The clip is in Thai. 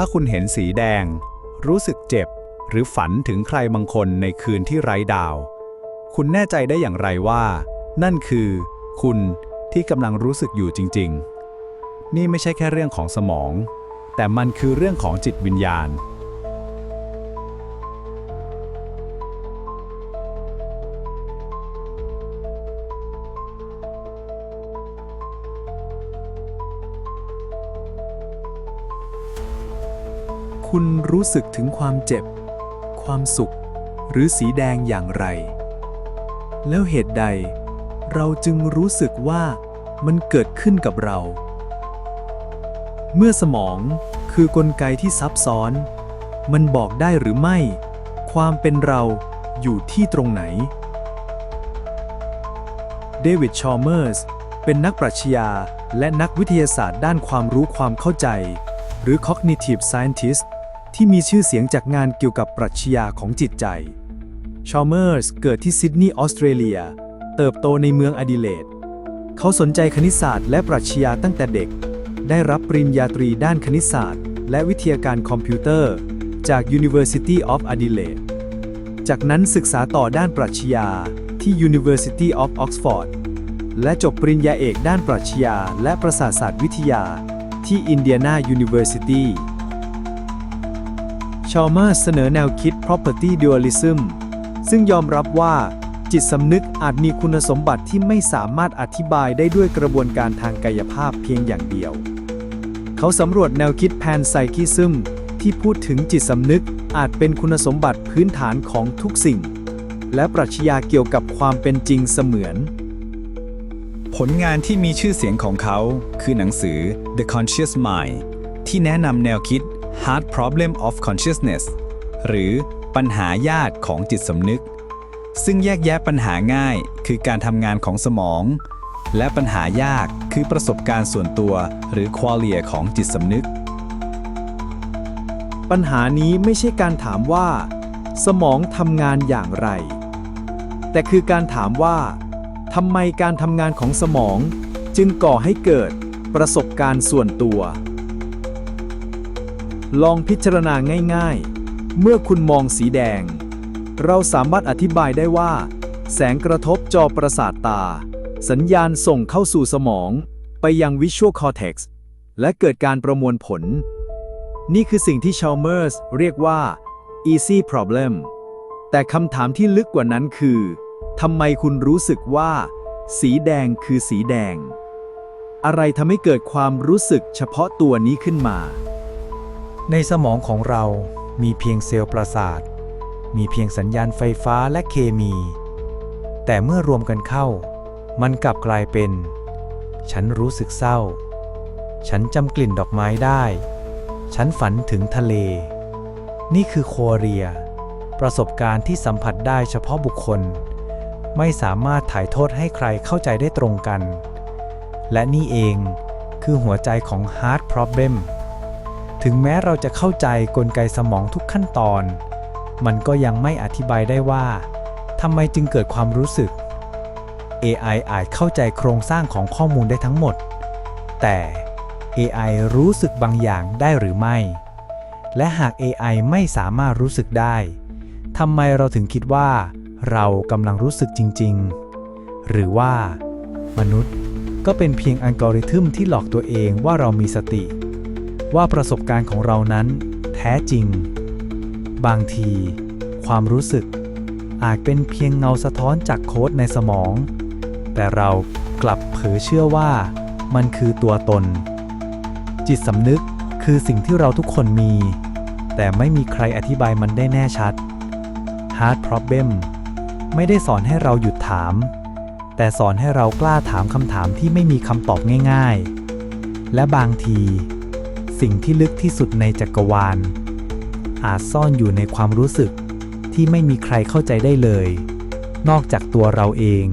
ถ้าคุณเห็นสีแดง รู้สึกเจ็บ หรือฝันถึงใครบางคนในคืนที่ไร้ดาว คุณแน่ใจได้อย่างไรว่า นั่นคือ คุณที่กำลังรู้สึกอยู่จริง ๆ นี่ไม่ใช่แค่เรื่องของสมอง แต่มันคือเรื่องของจิตวิญญาณ คุณรู้สึกถึงความเจ็บ ความสุข หรือสีแดงอย่างไร แล้วเหตุใด เราจึงรู้สึกว่ามันเกิดขึ้นกับเรา เมื่อสมองคือกลไกที่ซับซ้อน มันบอกได้หรือไม่ ความเป็นเราอยู่ที่ตรงไหน เดวิด ชอเมอร์ส เป็นนักปรัชญาและนักวิทยาศาสตร์ด้านความรู้ความเข้าใจ หรือ cognitive scientist ที่มีชื่อเสียงจากงานเกี่ยวกับปรัชญาของจิตใจ ชอเมอร์สเกิดที่ซิดนีย์ออสเตรเลีย เติบโตในเมืองอดิเลด เขาสนใจคณิตศาสตร์และปรัชญาตั้งแต่เด็ก ได้รับปริญญาตรีด้านคณิตศาสตร์ และวิทยาการคอมพิวเตอร์ จาก University of Adelaide จากนั้นศึกษาต่อด้านปรัชญาที่ University of Oxford และจบปริญญาเอกด้านปรัชญาและประสาทศาสตร์วิทยาที่ Indiana University ชอมาเสนอแนวคิด property dualism ซึ่งยอมรับว่า จิตสำนึกอาจมีคุณสมบัติที่ไม่สามารถอธิบายได้ด้วยกระบวนการทางกายภาพเพียงอย่างเดียว เขาสำรวจแนวคิดแพนไซคิซึมที่พูดถึงจิตสำนึกอาจเป็นคุณสมบัติพื้นฐานของทุกสิ่ง และปรัชญาเกี่ยวกับความเป็นจริงเสมือน ผลงานที่มีชื่อเสียงของเขาคือหนังสือ The Conscious Mind ที่แนะนำแนวคิด Hard Problem of Consciousness หรือปัญหายากของจิตสำนึก ซึ่งแยกแยะปัญหาง่ายคือการทำงานของสมอง และปัญหายากคือประสบการณ์ส่วนตัวหรือ qualia ของจิตสำนึก ปัญหานี้ไม่ใช่การถามว่า สมองทำงานอย่างไร แต่คือการถามว่าทำไมการทำงานของสมอง จึงก่อให้เกิดประสบการณ์ส่วนตัว ลองพิจารณาง่ายๆ เมื่อคุณมองสีแดง เราสามารถอธิบายได้ว่า แสงกระทบจอประสาทตา สัญญาณส่งเข้าสู่สมอง ไปยัง Visual Cortex และเกิดการประมวลผล นี่คือสิ่งที่ชา l เมอร์สเรียกว่า easy problem แต่คำถามที่ลึกกว่านั้นคือทำไมคุณรู้สึกว่า สีแดงคือสีแดง อะไรทำให้เกิดความรู้สึกเฉพาะตัวนี้ขึ้นมา ในสมองของเรามีเพียงเซลล์ประสาท มีเพียงสัญญาณไฟฟ้าและเคมี แต่เมื่อรวมกันเข้า มันกลับกลายเป็น ฉันรู้สึกเศร้า ฉันจำกลิ่นดอกไม้ได้ ฉันฝันถึงทะเล นี่คือโคเรีย ประสบการณ์ที่สัมผัสได้เฉพาะบุคคล ไม่สามารถถ่ายโทษให้ใครเข้าใจได้ตรงกัน และนี่เองคือหัวใจของ Hard Problem ถึงแม้เราจะเข้าใจกลไกสมองทุกขั้นตอน มันก็ยังไม่อธิบายได้ว่าทำไมจึงเกิดความรู้สึก AI อาจเข้าใจโครงสร้างของข้อมูลได้ทั้งหมด แต่ AI รู้สึกบางอย่างได้หรือไม่ และหาก AI ไม่สามารถรู้สึกได้ทำไมเราถึงคิดว่า เรากำลังรู้สึกจริง ๆ หรือว่า มนุษย์ก็เป็นเพียงอัลกอริทึมที่หลอกตัวเองว่าเรามีสติ ว่าประสบการณ์ของเรานั้น แท้จริง บางที ความรู้สึก อาจเป็นเพียงเงาสะท้อนจากโค้ดในสมอง แต่เรากลับเผลอเชื่อว่ามันคือตัวตน จิตสำนึกคือสิ่งที่เราทุกคนมี แต่ไม่มีใครอธิบายมันได้แน่ชัด Hard Problem ไม่ได้สอนให้เราหยุดถาม แต่สอนให้เรากล้าถามคำถามที่ไม่มีคำตอบง่าย ๆ และบางที สิ่งที่ลึกที่สุดในจักรวาล อาจซ่อนอยู่ในความรู้สึกที่ไม่มีใครเข้าใจได้เลย นอกจากตัวเราเอง